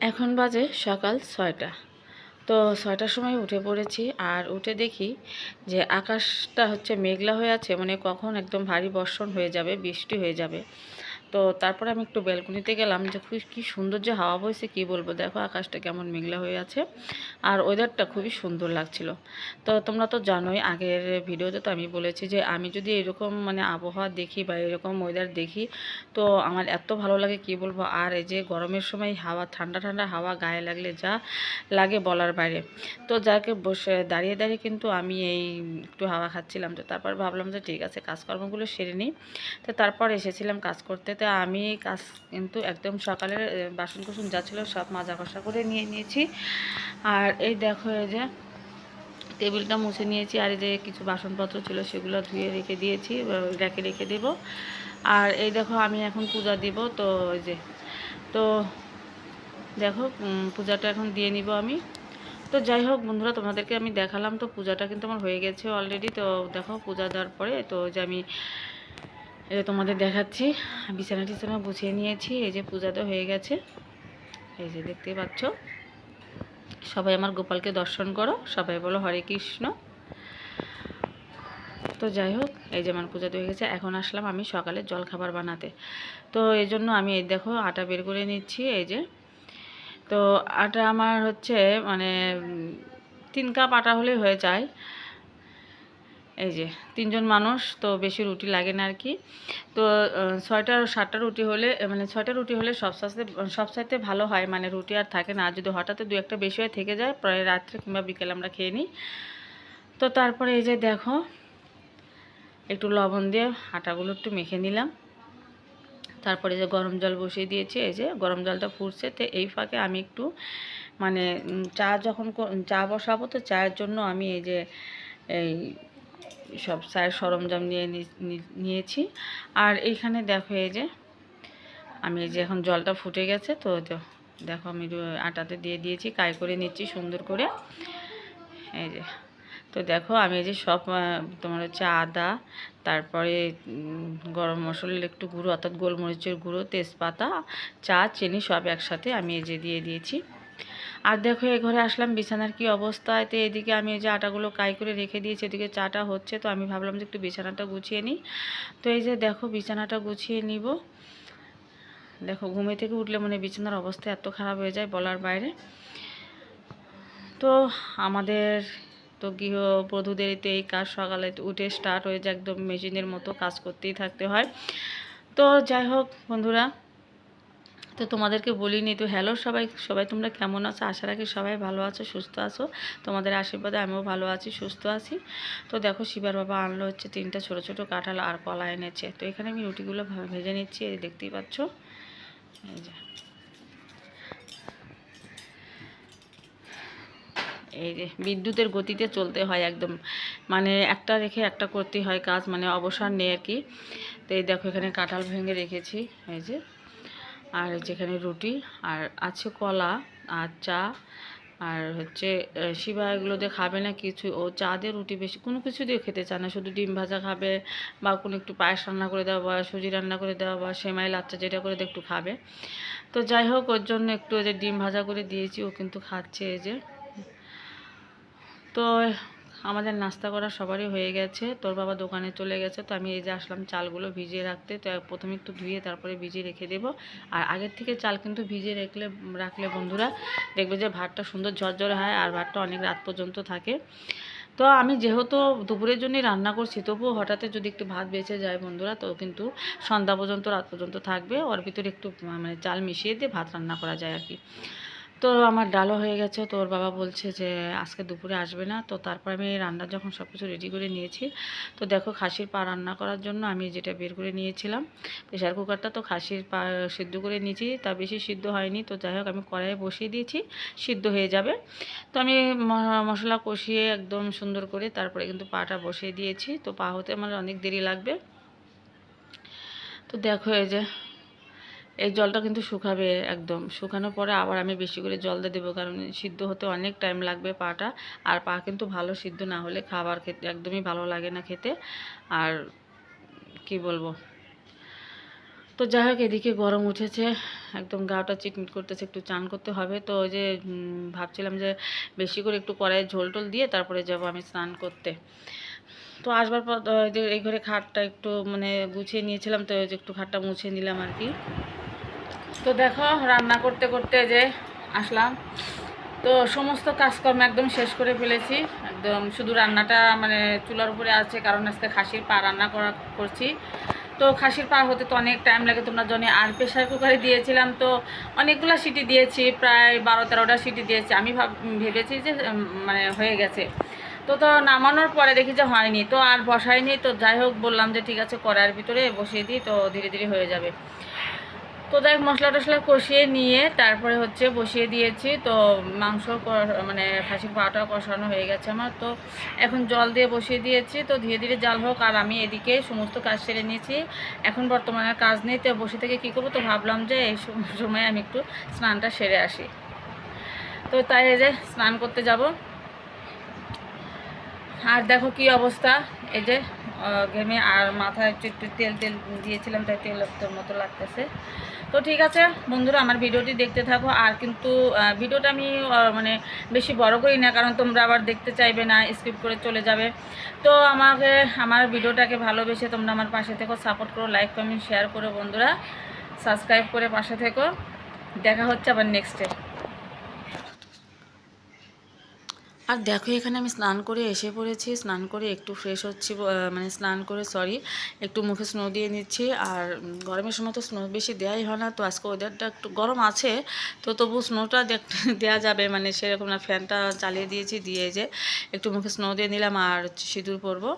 এখন বাজে সকাল ছয়টা। তো ছয়টার সময় উঠে পড়েছি আর উঠে দেখি যে আকাশটা হচ্ছে মেঘলা হয়ে আছে মানে কখন একদম ভারী বর্ষণ হয়ে যাবে, বৃষ্টি হয়ে যাবে। তো তারপরে আমি একটু ব্যালকনিতে গেলাম, যে খুব কী সুন্দর যে হাওয়া বইছে, কী বলব? দেখো আকাশটা কেমন মেঘলা হয়ে আছে আর ওয়েদারটা খুবই সুন্দর লাগছিল। তো তোমরা তো জানোই, আগের ভিডিওতে তো আমি বলেছি যে আমি যদি এরকম মানে আবহাওয়া দেখি বা এরকম ওয়েদার দেখি, তো আমার এত ভালো লাগে, কি বলব? আর এই যে গরমের সময় হাওয়া, ঠান্ডা ঠান্ডা হাওয়া গায়ে লাগলে যা লাগে বলার বাইরে। তো যাকে বসে দাঁড়িয়ে দাঁড়িয়ে কিন্তু আমি এই একটু হাওয়া খাচ্ছিলাম, তো তারপর ভাবলাম যে ঠিক আছে, কাজকর্মগুলো সেরে নিই। তো তারপর এসেছিলাম কাজ করতে তো আমি কাজ কিন্তু একদম সকালে বাসন কুসন যা ছিল সব মাজা কষা করে নিয়ে নিয়েছি। আর এই দেখো এই যে টেবিলটা মুছে নিয়েছি, আর এই যে কিছু বাসনপত্র ছিল সেগুলো ধুয়ে রেখে দিয়েছি রেখে রেখে দেব। আর এই দেখো আমি এখন পূজা দিব, তো ওই যে, তো দেখো পূজাটা এখন দিয়ে নিব আমি। তো যাই হোক বন্ধুরা, তোমাদেরকে আমি দেখালাম, তো পূজাটা কিন্তু আমার হয়ে গেছে অলরেডি তো দেখো পূজা দেওয়ার পরে, তো যে আমি এটা তোমাদের দেখাচ্ছি, বিছানা টিছানা গুছিয়ে নিয়েছি, এই যে পূজা তো হয়ে গেছে। এই যে দেখতে পাচ্ছ, সবাই আমার গোপালকে দর্শন করো, সবাই বলো হরে কৃষ্ণ। তো যাই হোক, এই যে আমার পূজা তো হয়ে গেছে, এখন আসলাম আমি সকালে জল খাবার বানাতে। তো এই জন্য আমি এই দেখো আটা বের করে নিচ্ছি, এই যে। তো আটা আমার হচ্ছে মানে তিন কাপ আটা হলেই হয়ে যায়। এই যে, তিনজন মানুষ, তো বেশি রুটি লাগে না আর কি। তো ছয়টা সাতটা রুটি হলে মানে ছয়টা রুটি হলে সব সাথে সব সাথে ভালো হয় মানে রুটি আর থাকে না। যদি হঠাৎ দু একটা বেশি হয়ে থেকে যায়, প্রায় রাত্রে কিংবা বিকেলে আমরা খেয়ে নিই। তো তারপরে এই যে দেখো, একটু লবণ দিয়ে আটাগুলো একটু মেখে নিলাম। তারপরে যে গরম জল বসিয়ে দিয়েছি, এই যে গরম জলটা ফুটছে। তো এই ফাঁকে আমি একটু মানে চা যখন চা বসাবো, তো চায়ের জন্য আমি এই যে, এই সব চায়ের সরঞ্জাম নিয়ে নিয়েছি। আর এইখানে দেখো এই যে, আমি এই যে এখন জলটা ফুটে গেছে, তো দেখো আমি আটাতে দিয়ে দিয়েছি কাই করে নিচ্ছি সুন্দর করে। এই যে, তো দেখো আমি এই যে সব তোমার হচ্ছে আদা, তারপরে গরম মশলার একটু গুঁড়ো, অর্থাৎ গোলমরিচের গুঁড়ো, তেজপাতা, চা, চিনি সব একসাথে আমি এই যে দিয়ে দিয়েছি। আর দেখো এ ঘরে আসলাম, বিছানার কি অবস্থায় তো এদিকে আমি এই যে আটাগুলো কাই করে রেখে দিয়েছি, এদিকে চাটা হচ্ছে, তো আমি ভাবলাম যে একটু বিছানাটা গুছিয়ে নিই। তো এই যে দেখো, বিছানাটা গুছিয়ে নিব। দেখো, ঘুমে থেকে উঠলে মানে বিছানার অবস্থা এত খারাপ হয়ে যায় বলার বাইরে। তো আমাদের তো গৃহবধূদের তো এই কাজ, সকালে উঠে স্টার্ট হয়ে যায়, একদম মেশিনের মতো কাজ করতেই থাকতে হয়। তো যাই হোক, বন্ধুরা তো তোমাদেরকে বলিনি। তো হ্যালো সবাই সবাই তোমরা কেমন আছো? আশা রাখি সবাই ভালো আছো, সুস্থ আছো। তোমাদের আশীর্বাদে আমিও ভালো আছি, সুস্থ আছি। তো দেখো শিবার বাবা আনলো হচ্ছে তিনটা ছোট ছোট কাঁঠাল আর কলা এনেছে। তো এখানে আমি রুটিগুলো ভেজে নিচ্ছি, এই দেখতেই পাচ্ছ। এই যে। এই যে বিদ্যুতের গতিতে চলতে হয় একদম। মানে একটা রেখে একটা করতে হয় কাজ মানে অবসর নেই আর কি। তো এই দেখো এখানে কাঁঠাল ভেঙে রেখেছি, এই যে। আর যেখানে রুটি, আর আছে কলা, আর চা, আর হচ্ছে শিবা এগুলো দিয়ে খাবে না কিছু। ও চা দিয়ে রুটি বেশি, কোনো কিছু দিয়ে খেতে চায় না। শুধু ডিম ভাজা খাবে বা কোনো একটু পায়েস রান্না করে দেওয়া বা সুজি রান্না করে দেওয়া বা সেমাই, লাচ্চা যেটা করে একটু খাবে। তো যাই হোক, ওর জন্য একটু যে ডিম ভাজা করে দিয়েছি, ও কিন্তু খাচ্ছে এই যে। তো আমাদের নাস্তা করা সবারই হয়ে গেছে। তোর বাবা দোকানে চলে গেছে, তো আমি এই যে আসলাম চালগুলো ভিজিয়ে রাখতে, তো প্রথমে একটু ধুয়ে তারপরে ভিজিয়ে রেখে দেব। আর আগের থেকে চাল কিন্তু ভিজিয়ে রাখলে রাখলে বন্ধুরা, দেখবে যে ভাতটা সুন্দর ঝরঝরে হয় আর ভাতটা অনেক রাত পর্যন্ত থাকে। তো আমি যেহেতু দুপুরের জন্যই রান্না করছি, তবুও হঠাৎ যদি একটু ভাত বেঁচে যায় বন্ধুরা, তো কিন্তু সন্ধ্যা পর্যন্ত, রাত পর্যন্ত থাকবে। ওর ভিতরে একটু মানে চাল মিশিয়ে দিয়ে ভাত রান্না করা যায় আর কি। তো আমার ডালও হয়ে গেছে। তো ওর বাবা বলছে যে, আজকে দুপুরে আসবে না। তো তারপর আমি রান্না যখন সব কিছু রেডি করে নিয়েছি, তো দেখো খাসির পা রান্না করার জন্য আমি যেটা বের করে নিয়েছিলাম প্রেশার কুকারটা তো খাসির পা সিদ্ধ করে নিয়েছি, তা বেশি সিদ্ধ হয়নি। তো যাই হোক, আমি কড়াইয়ে বসিয়ে দিয়েছি, সিদ্ধ হয়ে যাবে। তো আমি মশলা কষিয়ে একদম সুন্দর করে তারপরে কিন্তু পাটা বসিয়ে দিয়েছি। তো পা হতে আমার অনেক দেরি লাগবে। তো দেখো এই যে এই জলটা কিন্তু শুকাবে একদম। শুকানোর পরে আবার আমি বেশি করে জল দিয়ে দেবো, কারণ সিদ্ধ হতে অনেক টাইম লাগবে পাটা। আর পা কিন্তু ভালো সিদ্ধ না হলে খাবার খেতে একদমই ভালো লাগে না খেতে। আর কি বলব? তো যাই হোক, এদিকে গরম উঠেছে, একদম গাটা চিটমিট করতেছে, একটু চান করতে হবে। তো ওই যে ভাবছিলাম যে বেশি করে একটু কড়াইয়ে ঝোল টোল দিয়ে তারপরে যাব আমি স্নান করতে। তো আসবার পর এই ঘরে খাটটা একটু মানে গুছিয়ে নিয়েছিলাম, তো ওই যে একটু খাটটা মুছে নিলাম আর কি। তো দেখো, রান্না করতে করতে যে আসলাম। তো সমস্ত কাজকর্ম একদম শেষ করে ফেলেছি। একদম শুধু রান্নাটা মানে চুলার উপরে আছে, কারণ আজকে খাসির পা রান্না করা করছি। তো খাসির পা হতে তো অনেক টাইম লাগে, তোমরা জানি, আর প্রেশার কুকারে দিয়েছিলাম তো অনেকগুলো সিটি দিয়েছি, প্রায় বারো তেরোটা সিটি দিয়েছি। আমি ভাব, ভেবেছি যে মানে হয়ে গেছে। তো তো নামানোর পরে দেখি যে হয়নি, তো আর বসায়নি তো যাই হোক, বললাম যে ঠিক আছে, কড়াইয়ের ভিতরে বসিয়ে দিই, তো ধীরে ধীরে হয়ে যাবে। তো হোক মশলা টশলা কষিয়ে নিয়ে তারপরে হচ্ছে বসিয়ে দিয়েছি। তো মাংস মানে খাসির পাটা কষানো হয়ে গেছে আমার। তো এখন জল দিয়ে বসিয়ে দিয়েছি। তো ধীরে ধীরে জাল হোক আর আমি এদিকে সমস্ত কাজ সেরে নিয়েছি। এখন বর্তমানে কাজ নেই, তো বসে থেকে কী করব? তো ভাবলাম যে এই সময় আমি একটু স্নানটা সেরে আসি। তো তাই যে স্নান করতে যাব। আর দেখো কি অবস্থা। এই যে ঘেমে আর মাথায় একটু একটু তেল তেল দিয়েছিলাম, তাই তেল মতো লাগতেছে। তো ঠিক আছে, বন্ধুরা আমার ভিডিওটি দেখতে থাকো। আর কিন্তু ভিডিওটা আমি মানে বেশি বড় করি না, কারণ তোমরা আবার দেখতে চাইবে না স্কিপ করে চলে যাবে। তো আমাকে, আমার ভিডিওটাকে ভালোবেসে তোমরা আমার পাশে থেকো সাপোর্ট করো লাইক কমেন্ট শেয়ার করো, বন্ধুরা। সাবস্ক্রাইব করে পাশে থেকো। দেখা হচ্ছে আবার নেক্সটে আর দেখো, এখানে আমি স্নান করে এসে পড়েছি। স্নান করে একটু ফ্রেশ হচ্ছি মানে স্নান করে সরি একটু মুখে স্নো দিয়ে নিচ্ছি। আর গরমের সময় তো স্নো বেশি দেওয়াই হয় না, তো আজকে ওয়েদারটা একটু গরম আছে। তো তবু স্নোটা দেওয়া যাবে মানে সেরকম না ফ্যানটা চালিয়ে দিয়েছি, দিয়ে যে একটু মুখে স্নো দিয়ে নিলাম, আর সিঁদুর পরবো।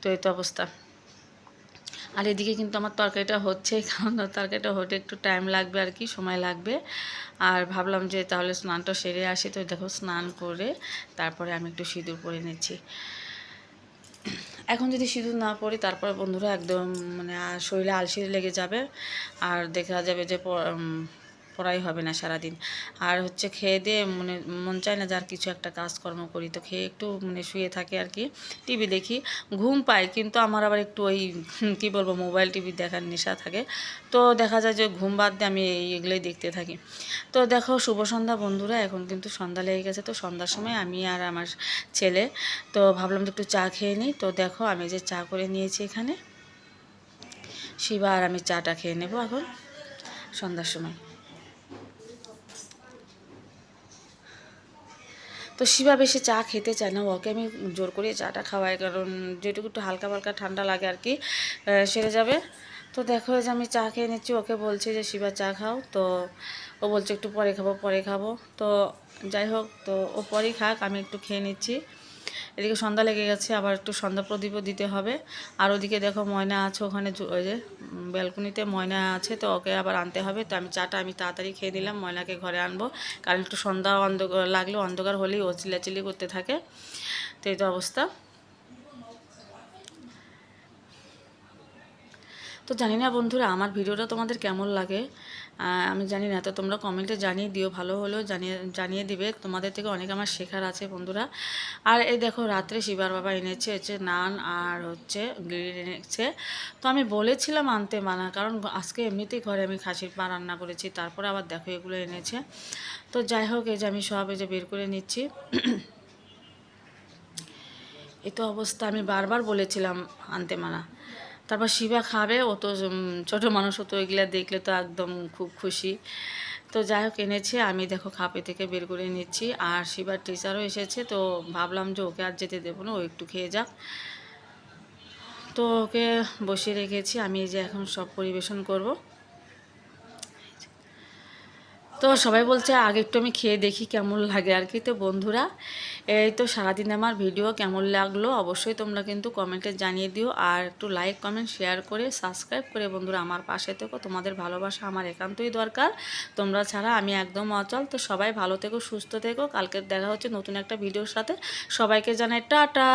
তো এই তো অবস্থা। আর এদিকে কিন্তু আমার তরকারিটা হচ্ছে, কারণ তরকারিটা হতে একটু টাইম লাগবে আর কি, সময় লাগবে। আর ভাবলাম যে তাহলে স্নানটা সেরে আসি, তো দেখো স্নান করে তারপরে আমি একটু সিঁদুর পরে নিচ্ছি। এখন যদি সিঁদুর না পড়ি তারপরে বন্ধুরা একদম মানে শরীরে আলসি লেগে যাবে। আর দেখা যাবে যে পড়াই হবে না সারাদিন। আর হচ্ছে খেয়ে দিয়ে মানে মন চায় না যার কিছু একটা কাজকর্ম করি। তো খেয়ে একটু মানে শুয়ে থাকে আর কি, টিভি দেখি। ঘুম পাই, কিন্তু আমার আবার একটু ওই কি বলব, মোবাইল টিভি দেখার নেশা থাকে। তো দেখা যায় যে ঘুম বাদ দিয়ে আমি এই এগুলোই দেখতে থাকি। তো দেখো, শুভ সন্ধ্যা বন্ধুরা, এখন কিন্তু সন্ধ্যা লেগে গেছে। তো সন্ধ্যার সময় আমি আর আমার ছেলে, তো ভাবলাম যে একটু চা খেয়ে নিই। তো দেখো, আমি যে চা করে নিয়েছি এখানে, শিবা আর আমি চাটা খেয়ে নেব এখন সন্ধ্যার সময়। তো শিবা বেশি চা খেতে চায় না, ওকে আমি জোর করে চাটা খাওয়াই, কারণ যেটুকু একটু হালকা ফালকা ঠান্ডা লাগে আর কি সেরে যাবে। তো দেখো যে আমি চা খেয়ে নিচ্ছি, ওকে বলছে যে, শিবা, চা খাও। তো ও বলছে, একটু পরে খাব পরে খাব। তো যাই হোক, তো ও পরেই খাক, আমি একটু খেয়ে নিচ্ছি। এদিকে সন্ধ্যা লেগে গেছে, আবার একটু সন্ধ্যা প্রদীপও দিতে হবে। আর ওদিকে দেখো ময়না আছে ওখানে ওই যে ব্যালকনিতে ময়না আছে, তো ওকে আবার আনতে হবে। তো আমি চাটা আমি তাড়াতাড়ি খেয়ে নিলাম, ময়নাকে ঘরে আনব। কারণ একটু সন্ধ্যা অন্ধকার লাগলে অন্ধকার হলেই ও চিলাচিলি করতে থাকে। তো এই তো অবস্থা। তো জানি না বন্ধুরা, আমার ভিডিওটা তোমাদের কেমন লাগে? আমি জানি না, তো তোমরা কমেন্টে জানিয়ে দিও, ভালো হলেও জানিয়ে জানিয়ে দিবে। তোমাদের থেকে অনেক আমার শেখার আছে বন্ধুরা। আর এই দেখো, রাত্রে শিবার বাবা এনেছে হচ্ছে নান আর হচ্ছে গ্রিল এনেছে। তো আমি বলেছিলাম আনতে মানা, কারণ আজকে এমনিতেই ঘরে আমি খাসির পা রান্না করেছি, তারপরে আবার দেখো এগুলো এনেছে। তো যাই হোক, এই যে আমি সব এই যে বের করে নিচ্ছি। এই তো অবস্থা, আমি বারবার বলেছিলাম আনতে মানা। তারপর শিবা খাবে, ও তো ছোটো মানুষ তো এগুলো দেখলে তো একদম খুব খুশি। তো যাই হোক, এনেছে, আমি দেখো খাপে থেকে বের করে নিচ্ছি। আর শিবার টিচারও এসেছে, তো ভাবলাম যে ওকে আর যেতে দেবো না, ও একটু খেয়ে যাক। তো ওকে বসিয়ে রেখেছি, আমি যে এখন সব পরিবেশন করব। তো সবাই বলছে, আগে একটু আমি খেয়ে দেখি কেমন লাগে আর কি। তো বন্ধুরা, এই তো সারাদিন আমার ভিডিও কেমন লাগল অবশ্যই তোমরা কিন্তু কমেন্টে জানিয়ে দিও। আর একটু লাইক কমেন্ট শেয়ার করে সাবস্ক্রাইব করে বন্ধুরা আমার পাশে থেকো। তোমাদের ভালোবাসা আমার একান্তই দরকার। তোমরা ছাড়া আমি একদম অচল। তো সবাই ভালো থেকো, সুস্থ থেকো। কালকে দেখা হচ্ছে নতুন একটা ভিডিওর সাথে। সবাইকে জানাই টাটা।